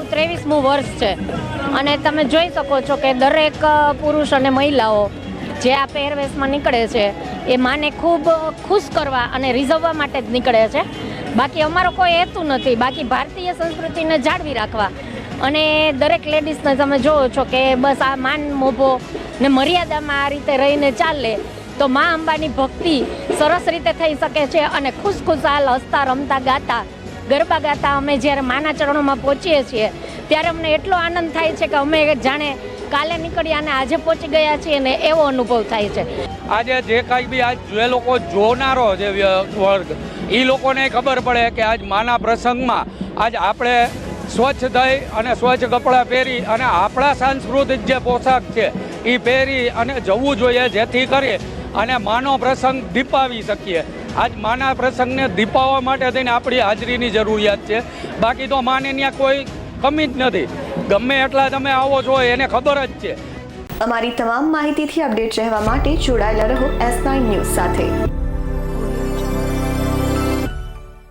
ત્રેવીસમું વર્ષ છે. અને તમે જોઈ શકો છો કે દરેક પુરુષ અને મહિલાઓ જે આ પહેરવેશમાં નીકળે છે, એ માને ખૂબ ખુશ કરવા અને રીઝવવા માટે જ નીકળે છે. બાકી અમારો કોઈ હેતુ નથી. બાકી ભારતીય સંસ્કૃતિને જાળવી રાખવા. અને દરેક લેડીઝને તમે જોવો છો કે બસ આ માન મોભો ને મર્યાદામાં આ રીતે રહીને ચાલે, તો મા અંબાની ભક્તિ સરસ રીતે થઈ શકે છે અને ખુશ ખુશાલ હસતા, રમતા, ગાતા ગરબા ગાતા અમે જ્યારે માના ચરણોમાં પહોંચીએ છીએ, ત્યારે અમને એટલો આનંદ થાય છે કે અમે જાણે કાલે નીકળ્યા અને આજે પહોંચી ગયા છીએ ને એવો અનુભવ થાય છે. આજે જે કાંઈ બી આજ જે લોકો જોનારો જે વર્ગ એ લોકોને ખબર પડે કે આજ માના પ્રસંગમાં આજ આપણે સ્વચ્છ દઈ અને સ્વચ્છ કપડાં પહેરી અને આપણા સાંસ્કૃતિક જે પોશાક છે એ પહેરી અને જવું જોઈએ જેથી કરી અને માનો પ્રસંગ દીપાવી શકીએ. આજ માના પ્રસંગને દીપાવવા માટે થઈને આપણી હાજરીની જરૂરિયાત છે. બાકી તો માને ત્યાં કોઈ કમી જ નથી. ગમે એટલા તમે આવો છો એને ખબર જ છે. અમારી તમામ માહિતીથી અપડેટ રહેવા માટે જોડાયેલા રહો એસ નાઇન ન્યૂઝ સાથે.